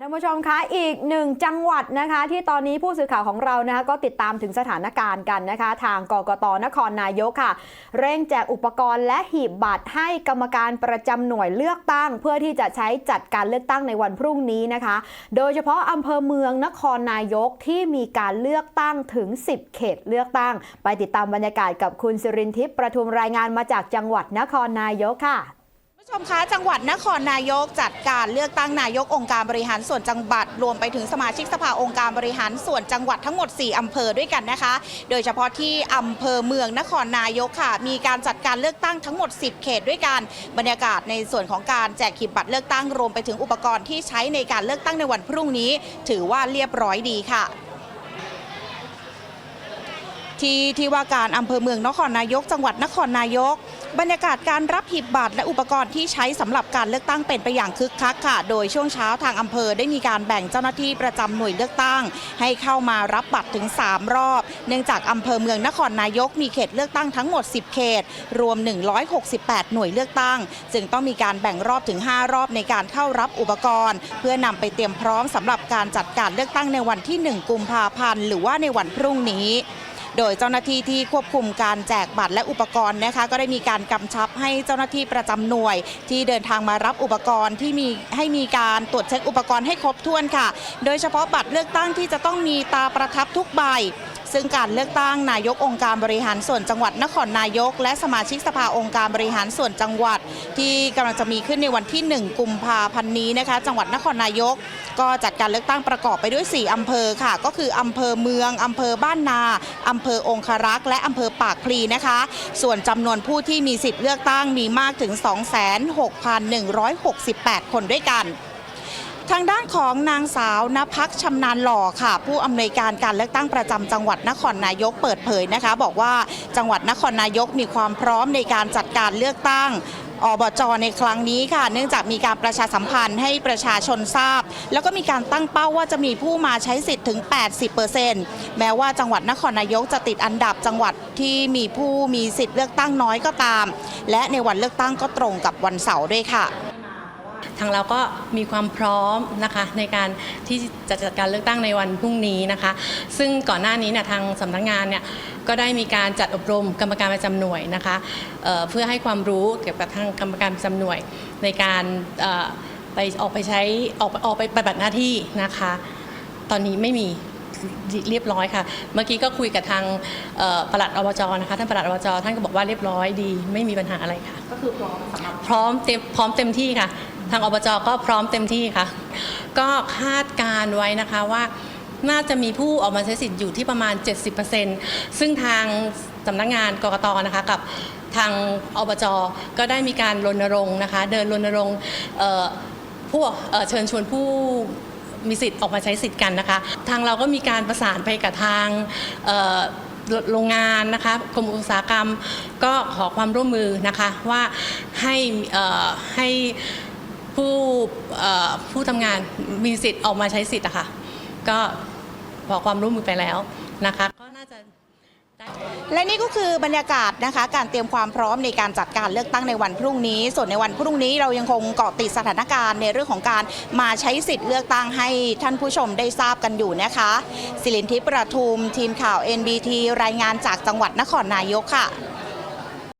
ท่านผู้ชมคะอีกหนึ่งจังหวัดนะคะ ที่ตอนนี้ผู้สื่อข่าวของเรานะคะก็ติดตามถึงสถานการณ์กันนะคะ ทางกกตนครนายกค่ะ เร่งแจกอุปกรณ์และหีบบัตรให้กรรมการประจำหน่วยเลือกตั้ง เพื่อที่จะใช้จัดการเลือกตั้งในวันพรุ่งนี้นะคะ โดยเฉพาะอำเภอเมืองนครนายกที่มีการเลือกตั้งถึง 10 เขตเลือกตั้ง ไปติดตามบรรยากาศกับคุณสิรินทิพย์ประทุมรายงานมาจากจังหวัดนครนายกค่ะ ผู้ชมคะจังหวัดนครนายกจัดการเลือกตั้งนายกองค์การบริหารส่วนจังหวัดรวมไปถึงสมาชิกสภาองค์การบริหารส่วนจังหวัดทั้งหมด 4 อำเภอด้วยกันนะคะ โดยเฉพาะที่อำเภอเมืองนครนายกค่ะ มีการจัดการเลือกตั้งทั้งหมด 10 เขตด้วยกันบรรยากาศในส่วนของการแจกขีบบัตรเลือกตั้งรวมไปถึงอุปกรณ์ที่ใช้ในการเลือกตั้งในวันพรุ่งนี้ ถือว่าเรียบร้อยดีค่ะที่ที่ว่าการอำเภอเมืองนครนายก จังหวัดนครนายก บรรยากาศการรับหีบบัตรและอุปกรณ์ที่ใช้สำหรับการเลือกตั้งเป็นไปอย่างคึกคักค่ะ โดยช่วงเช้าทางอำเภอได้มีการแบ่งเจ้าหน้าที่ประจำหน่วยเลือกตั้ง ให้เข้ามารับบัตรถึง 3 รอบ เนื่องจากอำเภอเมืองนครนายกมีเขตเลือกตั้งทั้งหมด 10 เขต รวม 168 หน่วยเลือกตั้ง จึงต้องมีการแบ่งรอบถึง 5 รอบในการเข้ารับอุปกรณ์ เพื่อนำไปเตรียมพร้อมสำหรับการจัดการเลือกตั้งในวันที่ 1 กุมภาพันธ์หรือว่าในวันพรุ่งนี้ โดยเจ้าหน้าที่ที่ควบคุมการแจกบัตรและอุปกรณ์นะคะก็ได้มีการกำชับให้เจ้าหน้าที่ประจำหน่วย ที่เดินทางมารับอุปกรณ์ที่มีให้มีการตรวจเช็คอุปกรณ์ให้ครบถ้วนค่ะ โดยเฉพาะบัตรเลือกตั้งที่จะต้องมีตาประทับทุกใบ ซึ่งการเลือกตั้งนายกองค์การบริหารส่วนจังหวัดนครนายก และสมาชิกสภาองค์การบริหารส่วนจังหวัด ที่กำลังจะมีขึ้นในวันที่ 1 กุมภาพันธ์นี้นะคะ จังหวัดนครนายก ก็จัดการเลือกตั้งประกอบไปด้วย 4อำเภอค่ะ ก็คืออำเภอเมืองอำเภอบ้านนาอำเภอองคารักษ์และอำเภอปากพลีนะคะ ส่วนจำนวนผู้ที่มีสิทธิ์เลือกตั้งมีมากถึง 26,168 คนด้วยกัน ทางด้านของนางสาวนภักชำนาญหล่อค่ะ ผู้อำนวยการการเลือกตั้งประจำจังหวัดนครนายกเปิดเผยนะคะ บอกว่าจังหวัดนครนายกมีความพร้อมในการจัดการเลือกตั้งอบจในครั้งนี้ค่ะ เนื่องจากมีการประชาสัมพันธ์ให้ประชาชนทราบ แล้วก็มีการตั้งเป้าว่าจะมีผู้มาใช้สิทธิ์ถึง 80%แม้ว่าจังหวัดนครนายกจะติดอันดับจังหวัดที่มีผู้มีสิทธิ์เลือกตั้งน้อยก็ตาม และในวันเลือกตั้งก็ตรงกับวันเสาร์ด้วยค่ะ ทางเราก็มีความพร้อมนะคะในการที่จะจัดการเลือกตั้งในวันพรุ่งนี้นะคะ ซึ่งก่อนหน้านี้เนี่ยทางสำนักงานเนี่ยก็ได้มีการจัดอบรมกรรมการประจำหน่วยนะคะเอ่อเพื่อให้ความรู้เกี่ยวกับทางกรรมการประจำหน่วยในการเอ่อไปออกไปใช้ออกออกไปปฏิบัติหน้าที่นะคะ ตอนนี้ไม่มีเรียบร้อยค่ะ เมื่อกี้ก็คุยกับทางเอ่อปลัดอบจนะคะท่านปลัดอบจท่านก็บอกว่าเรียบร้อยดี ไม่มีปัญหาอะไรค่ะ ก็คือพร้อมสำหรับพร้อมเต็มพร้อมเต็มที่ค่ะ ทางอบจก็พร้อมเต็มที่ค่ะ ก็คาดการไว้นะคะว่าน่าจะมีผู้ออกมาใช้สิทธิ์อยู่ที่ประมาณ 70%ซึ่งทางสำนักงานกกตนะคะกับทางอบจก็ได้มีการรณรงค์นะคะ เดินรณรงค์ผู้เชิญชวนผู้มีสิทธิ์ออกมาใช้สิทธิ์กันนะคะ ทางเราก็มีการประสานไปกับทางโรงงานนะคะกรมอุตสาหกรรมก็ขอความร่วมมือนะคะว่าให้ให้ ผู้ผู้ทำงานมีสิทธิ์ออกมาใช้สิทธิ์อะค่ะ ก็ขอความร่วมมือไปแล้วนะคะก็น่าจะและนี่ก็คือบรรยากาศนะคะ การเตรียมความพร้อมในการจัดการเลือกตั้งในวันพรุ่งนี้ ส่วนในวันพรุ่งนี้เรายังคงเกาะติดสถานการณ์ในเรื่องของการมาใช้สิทธิ์เลือกตั้งให้ท่านผู้ชมได้ทราบกันอยู่นะคะ สิรินทิพย์ประทุมทีมข่าว NBT รายงานจากจังหวัดนครนายกค่ะ